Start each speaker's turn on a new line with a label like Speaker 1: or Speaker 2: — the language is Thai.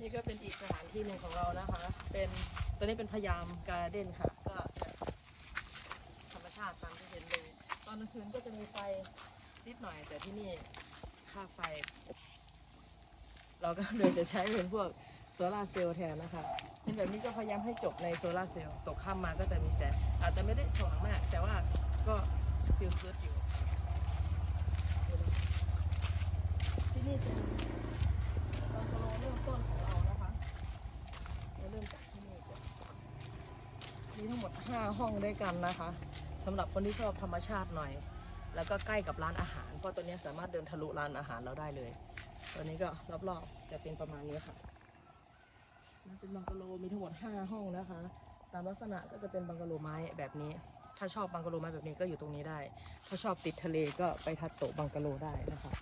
Speaker 1: นี่ก็เป็นอีกสถานที่หนึ่งของเรานะคะ เป็นตัวนี้เป็นพยามการ์เด้นค่ะ ก็จะธรรมชาติตามที่เห็นเลย ตอนกลางคืนก็จะมีไฟนิดหน่อย แต่ที่นี่ค่าไฟ เราก็เลยจะใช้เป็นพวกโซลาร์เซลล์แทนนะคะเป็นแบบนี้ก็พยายามให้จบในโซลาร์เซลล์ตกค่ำมาก็จะมีแสงอาจจะไม่ได้สว่างมาก แต่ว่าก็ฟิลกูดอยู่ที่นี่เป็นบังกะโลเริ่มต้นของเรานะคะเราเริ่มจากที่นี่ก่อน มีทั้งหมด 5 ห้องด้วยกันนะคะสำหรับคนที่ชอบธรรมชาติหน่อย แล้วก็ใกล้กับร้านอาหาร เพราะตัวนี้สามารถเดินทะลุร้านอาหารเราได้เลย ตัวนี้ก็รอบๆจะเป็นประมาณนี้ค่ะนเป็นบังกะโลมีทั้งหมด 5 ห้องนะคะ ตามลักษณะก็จะเป็นบังกะโลไม้แบบนี้ ถ้าชอบบังกะโลไม้แบบนี้ก็อยู่ตรงนี้ได้ ถ้าชอบติดทะเลก็ไปทัดโตบังกะโลได้นะคะ